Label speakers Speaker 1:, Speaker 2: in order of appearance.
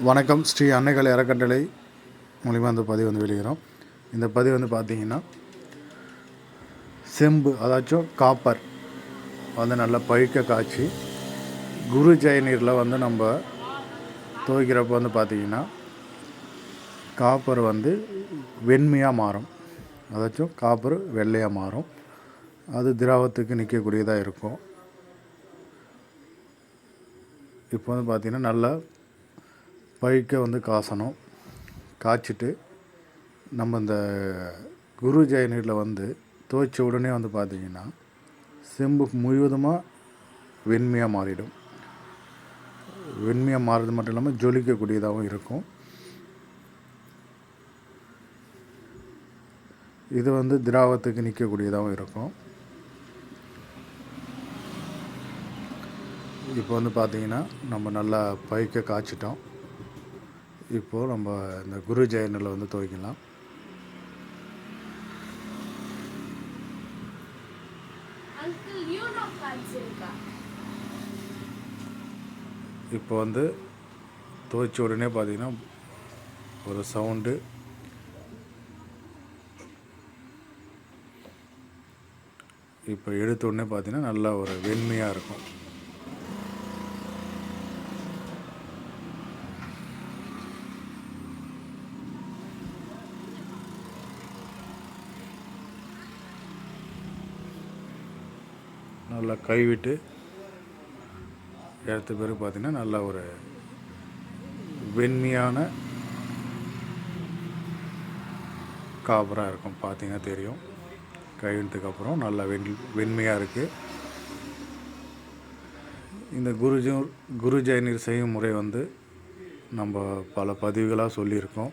Speaker 1: வணக்கம். ஸ்ரீ அன்னைகள் அறக்கட்டளை மூலிமா இந்த பதிவு வந்து வெளியிறோம் இந்த பதிவு வந்து பார்த்தீங்கன்னா செம்பு அதாச்சும் காப்பர் வந்து நல்லா பழுக்க காய்ச்சி குரு ஜெயநீரில் வந்து நம்ம துவைக்கிறப்ப வந்து பார்த்தீங்கன்னா காப்பர் வந்து வெண்மையாக மாறும். அதாச்சும் காப்பர் வெள்ளையாக மாறும். அது திராவத்துக்கு நிற்கக்கூடியதாக இருக்கும். இப்போ வந்து பார்த்திங்கன்னா நல்லா பழுக்க வந்து காசணும். காய்ச்சிட்டு நம்ம இந்த குரு ஜெய நீரில் வந்து துவைச்ச உடனே வந்து பார்த்திங்கன்னா செம்பு முழுவதுமாக வெண்மையாக மாறிடும். வெண்மையாக மாறுறது மட்டும் இல்லாமல் ஜொலிக்கக்கூடியதாகவும் இருக்கும். இது வந்து திராவத்துக்கு நிற்கக்கூடியதாகவும் இருக்கும். இப்போ வந்து பார்த்தீங்கன்னா நம்ம நல்லா பைக்க காய்ச்சிட்டோம். இப்போது நம்ம இந்த குரு ஜெயனில் வந்து துவைக்கலாம் இப்போ வந்து துவைச்ச உடனே பார்த்தீங்கன்னா ஒரு சவுண்டு இப்போ எடுத்த உடனே பார்த்தீங்கன்னா நல்லா ஒரு வெண்மையாக இருக்கும். நல்லா கைவிட்டு எடுத்த பிறகு பார்த்திங்கன்னா நல்லா ஒரு வெண்மையான காப்பராக இருக்கும் பார்த்திங்கன்னா தெரியும். கைவினத்துக்கு அப்புறம் நல்லா வெண் வெண்மையாக இருக்குது இந்த குருஜூர் குரு ஜெயநீர் செய்யும் முறை வந்து நம்ம பல பதிவுகளாக சொல்லியிருக்கோம்.